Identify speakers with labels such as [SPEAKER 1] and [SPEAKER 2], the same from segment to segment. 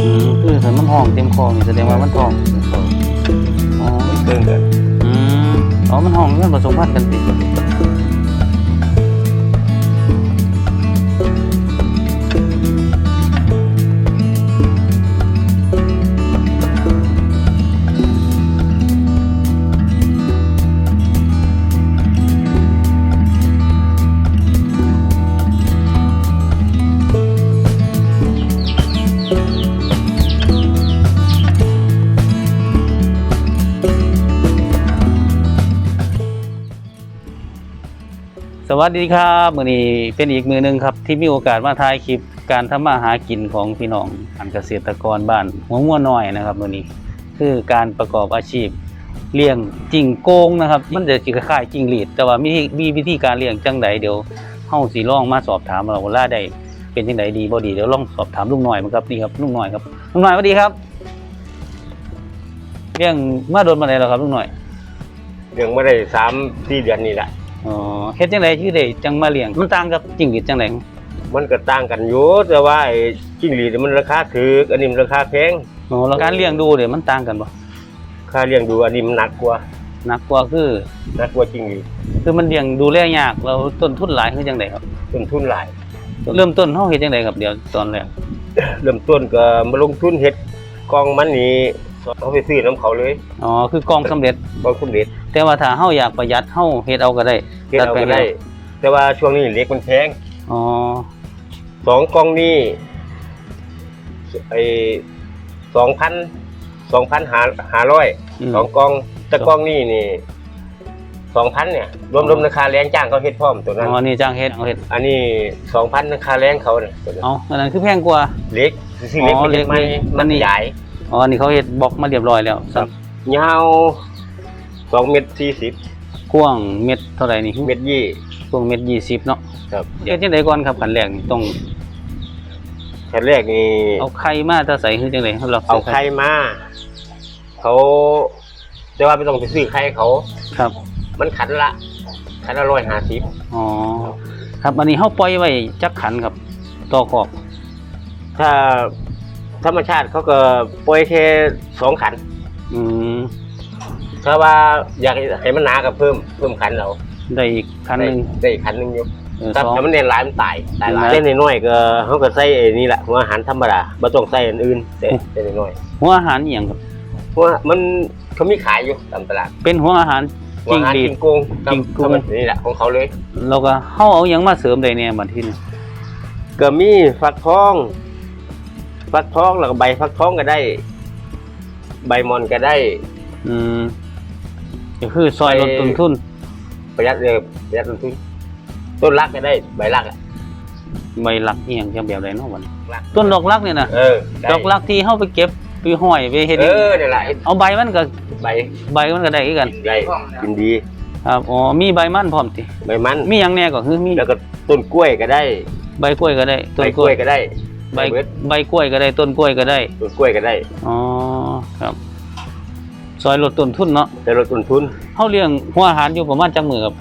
[SPEAKER 1] อืมคือถ้ามันห้องเต็มคอนี่แสดงว่ามันท้องอ๋อ
[SPEAKER 2] มันเกินกัน
[SPEAKER 1] อืมอ๋อมันห้องมันผสมพันธุ์กันติส วัสดีครับมือนี้เป็นอีกมือหนึ่งครับ ที่มีโอกาสมาถ่ายคลิปการทำมาหากินของพี่น้องอันเกษตรกรบ้านหัวงัวน้อยนะครับมือนี้คือการประกอบอาชีพเลี้ยงจิงโกงนะครับ มันจะคล้ายจิงหรีด แต่ว่ามีมีวิธีการเลี้ยงจังใดเดี๋ยวเฮาสิลองมาสอบถามเราว่าได้เป็นจังไดดีบ่ดีเดี๋ยวลองสอบถามลุงหน่อยมันครับนี่ครับลุงหน่อยครับลุงหน่อยสวัสดีครับเลี้ยงมาโดนมาไหนแล้วครับลุงหน่อย
[SPEAKER 2] เรื่องม่ได้สามสี่เดือนนี่แหละ
[SPEAKER 1] อ๋อเฮ็ดจังไดชื่อได้จังมาเลี้ยงมันต่างกับจิ้งหรีดจังได
[SPEAKER 2] มันก็ต่างกันอยู่แต่ว่าไอ้จิ้งหรีดนี่มันราคาถูกอันนี้มันราคาแพง
[SPEAKER 1] อ๋อแล้วการเลี้ยงดูเนี่ยมันต่างกันบ่
[SPEAKER 2] ค่าเลี้ยงดูอันนี้มันหนักกว่า
[SPEAKER 1] หนักกว่าคือ
[SPEAKER 2] หนักกว่าจิ้งหรีด
[SPEAKER 1] คือมันเลี้ยงดูแลยากแล้วต้นทุนหลายคือจังไดครับ
[SPEAKER 2] ต้นทุนหลาย
[SPEAKER 1] เริ่มต้นเฮาเฮ็ดจังไดครับเดี๋ยวตอนแรก
[SPEAKER 2] เริ่มต้นก็มาลงทุนเฮ็ดกองมันนี่ เขาไปซื้อน้ำเขาเลย
[SPEAKER 1] อ๋อคือกองสำเร็จ
[SPEAKER 2] กองสำเร็จ
[SPEAKER 1] แต่ว่าถ้าเฮาอยากประหยัดเฮาเฮ็ดเอาก็ได้
[SPEAKER 2] เฮ็ดเอาก็ได้ แต่ว่าช่วงนี้เหล็กมันแพง
[SPEAKER 1] อ๋อ
[SPEAKER 2] สองกองนี่ไอ้สองพันสองพันหาหาร้อย
[SPEAKER 1] อืม
[SPEAKER 2] สองกองแต่กองนี่นี่สองพันเนี่ยรวมรวมราคาแรงจ้างเขาเฮ็ดพร้อมตัวนั้น
[SPEAKER 1] อ๋อนี่จ้างเฮ็ดเอาเฮ็ด
[SPEAKER 2] อันนี้สองพันราคาแรงเขาเนี่ยตัวนั้น
[SPEAKER 1] เอาอันนั้นคือแพงกว่า
[SPEAKER 2] เล็กซื้อเล็ก
[SPEAKER 1] อ๋อ
[SPEAKER 2] มันเล็กไหม
[SPEAKER 1] เล็ก
[SPEAKER 2] มัน
[SPEAKER 1] นี่
[SPEAKER 2] ใหญ่
[SPEAKER 1] อ๋อนี่เขาเฮ็ดบล็อกมาเรียบร้อยแล้ว
[SPEAKER 2] ครับยาวสองเมตรสี่สิบ
[SPEAKER 1] กว้างเม็ดเท่าไหร่นี่
[SPEAKER 2] เมตรยี่
[SPEAKER 1] กว้างเม็ด20เนาะ
[SPEAKER 2] ครับ
[SPEAKER 1] เฮ็ดจังไดก่อนครับขั้นแรกนี่ต้อง
[SPEAKER 2] ขั้นแรกนี่
[SPEAKER 1] เอาไข่มาถ้าใส่คือจังไดเรา
[SPEAKER 2] เอาไข่มาเขาแต่ว่าไม่ต้องไปซื้อไข่เขา
[SPEAKER 1] ครับ
[SPEAKER 2] มันขันละ ขันละร้อยห้าสิบ
[SPEAKER 1] อ๋อครับอันนี้เฮาปล่อยไว้จักขันครับต่อขอบ
[SPEAKER 2] ถ้า ธรรมชาติเขาก็ปล่อยแค่สองขัน
[SPEAKER 1] อืม
[SPEAKER 2] ถ้าว่าอยากให้มันหนาก็เพิ่มเพิ่มขันเรา
[SPEAKER 1] ได้อีกคันหนึง
[SPEAKER 2] ได้ได้อีกขันหนึงอยู่
[SPEAKER 1] เออ
[SPEAKER 2] ถ้า
[SPEAKER 1] สอง
[SPEAKER 2] ถ้ามันเน้นหลายมันตายตายหลาย
[SPEAKER 1] เห็นไหม
[SPEAKER 2] เส้นน้อยๆก็เขาก็ใส่ไอ้นี่แหละหัวอาหารธรรมดาไม่ต้องใส่อันอื่นเส้นเส้นน้อย
[SPEAKER 1] หัวอาหารอหย่างครับ
[SPEAKER 2] ๆเพราะว่ามันเขามีขายอยู่ตามตลาด
[SPEAKER 1] เป็นหัวอาหาร
[SPEAKER 2] หัวอาหาร
[SPEAKER 1] จิ้
[SPEAKER 2] จิ
[SPEAKER 1] ง
[SPEAKER 2] ง
[SPEAKER 1] หรีด
[SPEAKER 2] โกงกับ
[SPEAKER 1] จิ้งโกง
[SPEAKER 2] ธรรมดานี่แหละของเขาเลย
[SPEAKER 1] เราก็เฮาเอาหยังมาเสริมได้เนี่ยบัดทีนี้
[SPEAKER 2] ก็มีฟักทอง ฟักทองแล้วก็ใบฟักทองก็ได้ ใบมอนก็ได้
[SPEAKER 1] อืมก็คือซอยลดต้นทุน
[SPEAKER 2] ประหยัดเลยประหยัดต้นทุนต้นรักก็ได้ ใบรักอะ
[SPEAKER 1] ใบหลักอีหยังจังแบบใดเนาะบัดนี้
[SPEAKER 2] รัก
[SPEAKER 1] ต้นดอกรักเนี่ยนะ
[SPEAKER 2] เออได
[SPEAKER 1] อกรักที่เฮาไปเก็บไปห้อยไปเฮ็ด
[SPEAKER 2] เออเนี่ยแหละ
[SPEAKER 1] เอาใบมันก็
[SPEAKER 2] ใบ
[SPEAKER 1] ใบมันก็ได้คือกัน
[SPEAKER 2] ได้กินดี
[SPEAKER 1] ครับอ๋อมีใบมันพร้อมติ
[SPEAKER 2] ใบมัน
[SPEAKER 1] มีหยังแน่ก็คือมี
[SPEAKER 2] แล้วก็ต้นกล้วยก็ได้
[SPEAKER 1] ใบกล้วยก็ได้
[SPEAKER 2] ใบ
[SPEAKER 1] ต้น
[SPEAKER 2] กล้วยก็ได้
[SPEAKER 1] ใบ
[SPEAKER 2] เบิด
[SPEAKER 1] ใบกล้วยก็ได้ต้นกล้วยก็ได้
[SPEAKER 2] ต้นกล้วยก็ได้
[SPEAKER 1] อ๋อครับซอยลดต้นทุนเนาะ
[SPEAKER 2] แต่ลดต้นทุน
[SPEAKER 1] เฮาเลี้ยงหัวอาหารอยู่ประมาณจักมื้อครับ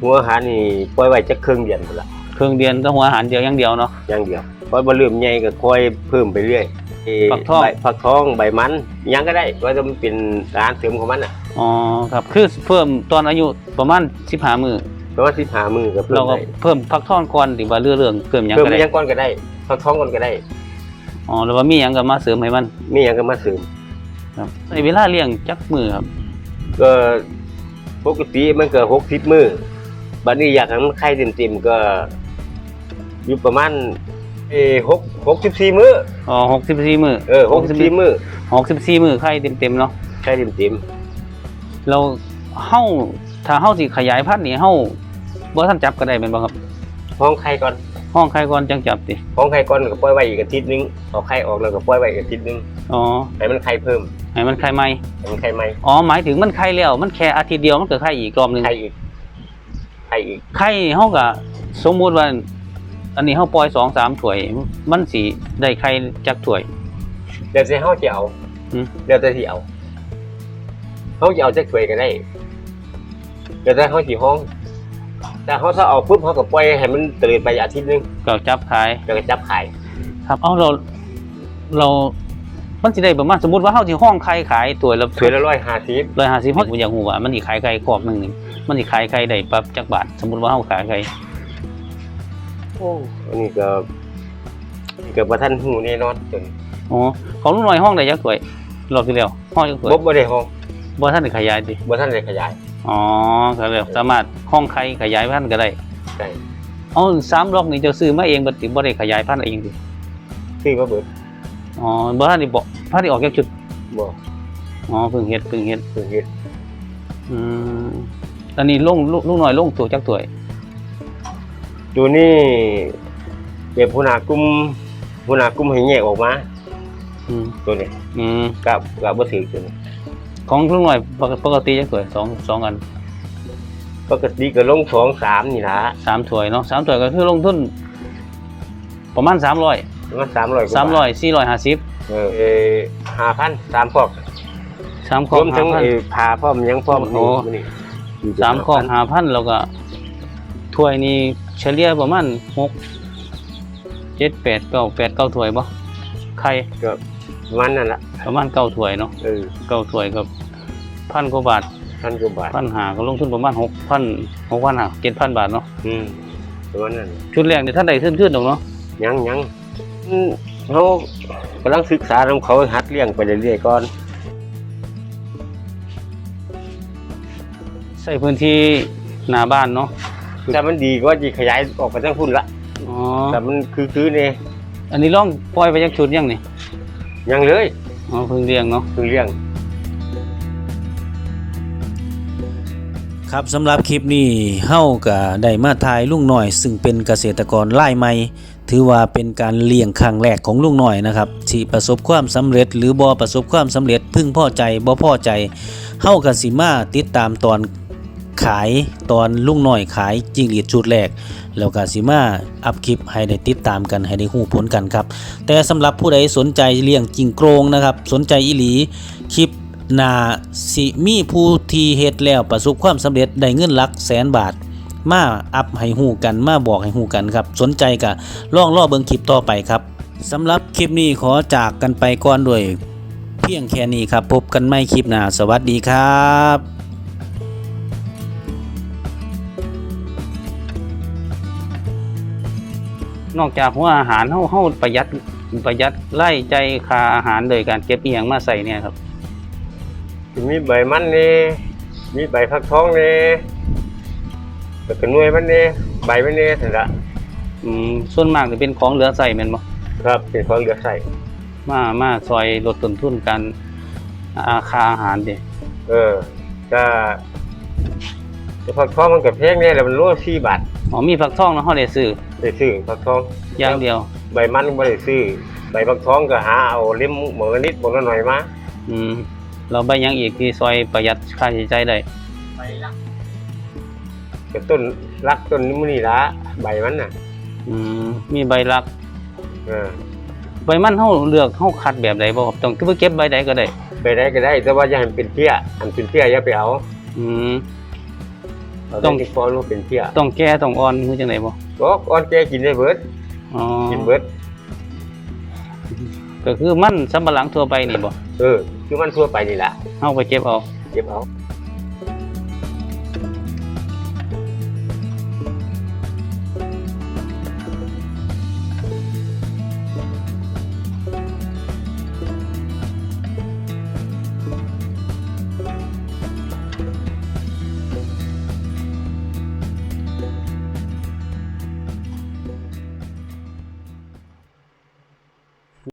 [SPEAKER 2] หัวอาหารนี่ปล่อยไว้จักครึ่งเดือนพุ่นละ
[SPEAKER 1] เครื่องเดือนแต่หัวอาหารเดียวอย่างเดียวเนาะ
[SPEAKER 2] อย่างเดียวพอบ่เริ่มใหญ่ก็ค่อยเพิ่มไปเรื่อยเอ่อ
[SPEAKER 1] ฟักทอง
[SPEAKER 2] ใบฟักทองใบมันอิหยังก็ได้ว่าจะมันเป็นอาหารเสริมของมันน่ะ
[SPEAKER 1] อ๋อครับคือเพิ่มตอนอายุประมาณ15มื้อ
[SPEAKER 2] เพราะว่า15มื้อก็เพิ่
[SPEAKER 1] เรา
[SPEAKER 2] ม
[SPEAKER 1] ก็
[SPEAKER 2] ได้
[SPEAKER 1] เพิ่มพักทอนก่อนหรือว่าเรื่องเรื่องเพิ่มหยัง
[SPEAKER 2] เพิ่ม
[SPEAKER 1] ก็
[SPEAKER 2] อิ
[SPEAKER 1] ได้
[SPEAKER 2] หยังก่อนก็ได้ฟักทองก่อนก็ได้
[SPEAKER 1] อ๋อแล้วว่ามีหยังก็มาเสริมให้มัน
[SPEAKER 2] มีหยังก็มาเสริม
[SPEAKER 1] ครับในเวลาเลี้ยงจักมื้อครับ
[SPEAKER 2] ก็ปกติมันก็60มื้อบัดนี้อยากให้มันไข่เต็มๆก็อยู่ประมาณเอ่อ6 64มื้อ
[SPEAKER 1] อ๋อ64มื้อ
[SPEAKER 2] เออ64มื้อ
[SPEAKER 1] 64มื้อไข่เต็มๆเนาะ
[SPEAKER 2] ไข่เต็ม
[SPEAKER 1] เราเฮาถ้าเฮาสิขยายพันธุ์นี่เฮา บ่ทันจับก็ได้แม่นบ่ครับ
[SPEAKER 2] ๆห้องไข่ก่อน
[SPEAKER 1] ห้องไข่ก่อนจังจับติ
[SPEAKER 2] ห้องไข่ก่อนก็ปล่อยไว้อีกอาทิตย์หนึงเอาไข่ออกแล้วก็ปล่อยไว้อีกอาทิตย์หนึง
[SPEAKER 1] อ๋อ
[SPEAKER 2] ให้มันไข่เพิ่ม
[SPEAKER 1] ให้มันไข่ใหม่
[SPEAKER 2] ให้มันไข่ใหม่
[SPEAKER 1] อ๋อหมายถึงมันไข่แล้วมันแค่อาทิตย์เดียวมันก็ไข่อีกรอบหนึง
[SPEAKER 2] ไข่อีกไข่อีก
[SPEAKER 1] ไข่เฮาก็สมมุติว่า อันนี้เฮาปล่อย2 3ถ้วย มันสิได้ไข่จักถ้วย
[SPEAKER 2] เดี๋ยวจะเฮาจะเอา
[SPEAKER 1] อืม
[SPEAKER 2] เดี๋ยวจะสิเอาเฮาจะเอาจักถ้วยก็ได้เดี๋ยวจะเฮาสิห้อง แต่เฮาถ้าเอาปุ๊บเฮาก็ปล่อยให้มันตื่นไปอาทิตย์หนึง
[SPEAKER 1] ก็จับขาย
[SPEAKER 2] แล้วก็จับขาย
[SPEAKER 1] ครับเอาเราเรามันสิได้ประมาณสมมุติว่าเฮาสิห้องไข่ขายตัวละ
[SPEAKER 2] ถ้วยละร้อยห้าสิบ
[SPEAKER 1] ร้อยห้าสิบเฮาอยากฮู้ว่ามันสิขายไข่ครอบหนึงนี่มันสิขายไข่ได้ปรับจักบาทสมมุติว่าเฮาขายไข่
[SPEAKER 2] โอ้อันนี้ก็นี่ก็บ่ทันหูแน่นอนจน
[SPEAKER 1] อ๋อของลุงน้อยห้องได้จักถ้วยรอบที่แล้วห้องจักถ้วย
[SPEAKER 2] บ่บ่ได้ห้อง
[SPEAKER 1] บ่ทันได้ขยายติ
[SPEAKER 2] บ่ทันได้ขยาย
[SPEAKER 1] อ๋อก็แล้วสามารถห้องไข่ขยายพันธุ์ก็ได้
[SPEAKER 2] ได้
[SPEAKER 1] เอาสามล็อกนี่เจ้าซื้อมาเองบ่ติบ่ได้ขยายพันธุ์เองติ
[SPEAKER 2] ซื้อมาเบิด
[SPEAKER 1] อ๋อบ่ทันได้บอกพันธุ์ได้ออกจากจุด
[SPEAKER 2] บ่
[SPEAKER 1] อ๋อเพิ่งเฮ็ดเพิ่งเฮ็ด
[SPEAKER 2] เพิ่งเฮ็ด
[SPEAKER 1] อืมอันนี้ลงลูกลูกน้อยลงตัวจักถ้วย
[SPEAKER 2] ตัวนี้เก็บหัวหน้ากลุ่มหัวหน้ากลุ่มให้แยกออกมา
[SPEAKER 1] อืม
[SPEAKER 2] ตัวนี้
[SPEAKER 1] อืม
[SPEAKER 2] กับกับบ่ถือตัวนี้
[SPEAKER 1] ของลุงน้อยปกปกติจักถ้วยสองสองอัน
[SPEAKER 2] ปกติก็ลงสองสามนี่ล่ะ
[SPEAKER 1] สามถ้วยเนาะสามถ้วยก็คือลงทุนประมาณ300
[SPEAKER 2] ประมาณ300กว่าบาท
[SPEAKER 1] 300 450
[SPEAKER 2] เออเออ5,000สามพอก
[SPEAKER 1] สามข
[SPEAKER 2] ร
[SPEAKER 1] อ
[SPEAKER 2] ว
[SPEAKER 1] ง
[SPEAKER 2] มทั้งไอ้
[SPEAKER 1] 5,000
[SPEAKER 2] ผ้าพร้อมหยังพร้อม
[SPEAKER 1] โอ้
[SPEAKER 2] นี่นี่
[SPEAKER 1] สามของ5,000แล้วก็ถ้วยนี่เฉลี่ยประมาณ6 7 8 9 8 9ถ้วยบ่ไข่
[SPEAKER 2] ก็ประมันนั่นล่ะ
[SPEAKER 1] ประมาณเก้าถ้วยเนาะ
[SPEAKER 2] เออ
[SPEAKER 1] เก้าถ้วยก็พันกว่าบาท
[SPEAKER 2] พันกว่าบาท
[SPEAKER 1] พันหาก็ลงทุนประมาณหกพันหกพันหาเจ็ดพันบาทเนาะ
[SPEAKER 2] อืมประมาณนั้น
[SPEAKER 1] ชุดแรกเนี่ยท่านใดขึ้นขึ้นดอกเนาะ
[SPEAKER 2] ยังยังอืมเขากำลังศึกษาของเขาหัดเลี้ยงไปเรื่อยๆก่อน
[SPEAKER 1] ใส่พื้นที่หน้าบ้านเนาะ
[SPEAKER 2] ถ้ามันดีก็จะขยายออกไปทั้งพุ่นละ
[SPEAKER 1] อ๋อ
[SPEAKER 2] แต่มันคือคือเนี่ย
[SPEAKER 1] อันนี้ล่องปล่อยไปจากชุดยังนี่
[SPEAKER 2] ยังเลย
[SPEAKER 1] อ๋อเพิ่งเลี้ยงเนาะ
[SPEAKER 2] พึ่งเลี้ยง
[SPEAKER 1] ครับสำหรับคลิปนี้เฮาก็ได้มาทายลุงหน่อย ซึ่งเป็นเกษตรกรรายใหม่ ถือว่าเป็นการเลี้ยงครั้งแรกของลุงหน่อยนะครับที่ประสบความสำเร็จ หรือบ่ประสบความสำเร็จ พึ่งพอใจบ่พอใจเฮาก็สิมาติดตามตอน ขายตอนลุงหน่อยขายจิงหรีดชุดแรก แล้วก็สิมาอัพคลิปให้ได้ติดตามกันให้ได้ฮู้ผลกันครับ แต่สำหรับผู้ใดสนใจเลี้ยงจิงโกรงนะครับ สนใจอีหลีคลิปนาสิมีผู้ที่เฮ็ดแล้วประสบความสำเร็จได้เงินหลักแสนบาทมาอัพให้ฮู้กันมาบอกให้ฮู้กันครับ สนใจก็ล่องรอเบิงคลิปต่อไปครับสำหรับคลิปนี้ขอจากกันไปก่อนด้วย เพียงแค่นี้ครับ พบกันใหม่คลิปหน้าสวัสดีครับ นอกจากหัวอาหารเฮาเฮาประหยัดประหยัดไล่ใจค่าอาหารโดยการเก็บอีหยังมาใส่เนี่ยครับ
[SPEAKER 2] มีใบมันนี่มีใบฟักทองนี่แล้วก็หน่วยมันนี่ใบมันนี่ถึงละ
[SPEAKER 1] อืมส่วนมากจะเป็นของเหลือใส่แม่นบ่
[SPEAKER 2] ครับเป็นของเหลือใส่
[SPEAKER 1] มามาซอยลดต้นทุนการอาคาอาหารเด้
[SPEAKER 2] เออก็แต่ฟักทองมันกับแพงเนี่ยแหละมันโลละสี่บาท
[SPEAKER 1] อ๋อมีฝักทองเนาะเฮาได้ซื้อ
[SPEAKER 2] ได้ซื้อฟักทอง
[SPEAKER 1] อย่างเดียว
[SPEAKER 2] ใบมันก็ไม่ได้ซื้อใบฟักทองก็หาเอาเล่มหมองละนิดหมองละหน่อยมา
[SPEAKER 1] อืมเราใบหยังอีกที่ซอยประหยัดค่าใช้จ่ายได้
[SPEAKER 2] ก็ต้นรักต้นนี้มันนี่ละใบมันน่ะ
[SPEAKER 1] อืมมีใบลัก
[SPEAKER 2] เออ
[SPEAKER 1] ใบมันเฮาเลือกเฮาคัดแบบใดบ่ครับต้องคือเก็บใบใดก็ได้
[SPEAKER 2] ใบได้ก็ได้ แต่ว่าอย่าให้มันเป็นเพี้ยอันเป็นเพี้ยอย่าไปเอา
[SPEAKER 1] อืม
[SPEAKER 2] เอา
[SPEAKER 1] ต้
[SPEAKER 2] ต้
[SPEAKER 1] อ
[SPEAKER 2] องงที่ฟอรู้เป็นเพี้ย
[SPEAKER 1] ต้องแก่ต้องอ่อนคือจังไดบ่
[SPEAKER 2] ก็อ่อนแกกินได้เบิด
[SPEAKER 1] อ๋อ
[SPEAKER 2] กินเบิด
[SPEAKER 1] ก็คือมันสำปะหลังทั่วไปนี่บ่
[SPEAKER 2] เออคือมันทั่วไปนี่แหละ
[SPEAKER 1] เฮาไปเก็บเอา
[SPEAKER 2] เก็บเอา
[SPEAKER 1] อ